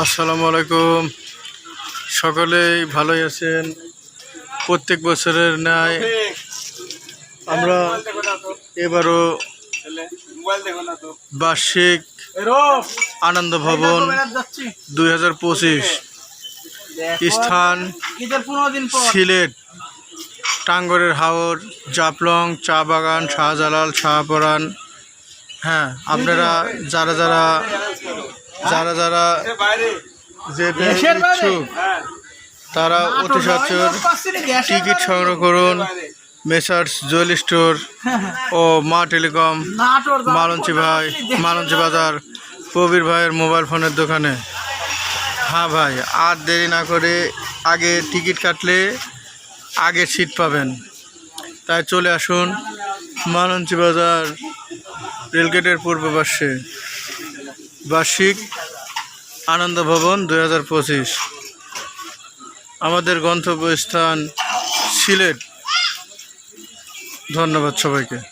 আসসালামু আলাইকুম। সকলেই ভালোই আছেন। প্রত্যেক বছরের ন্যায় আমরা এবারও বার্ষিক আনন্দ ভবন দুই হাজার পঁচিশ স্থান সিলেট, টাঙ্গরের হাওর জাপলং চা বাগান, শাহজালাল শাহপরান হ্যাঁ আপনারা যারা যারা যারা যারা যেতে ইচ্ছুক তারা অতি সত্তর টিকিট সংগ্রহ করুন। মেসার্স জুয়েল স্টোর ও মা টেলিকম মালঞ্চি ভাই মালঞ্চি বাজার কবির ভাইয়ের মোবাইল ফোনের দোকানে। হ্যাঁ ভাই আর দেরি না করে আগে টিকিট কাটলে আগে সিট পাবেন। তাই চলে আসুন মালঞ্চি বাজার রেলগেটের পূর্ব পাশে। বার্ষিক আনন্দ ভবন পঁচিশ। আমাদের গন্তব্যস্থান সিলেট। ধন্যবাদ সবাইকে।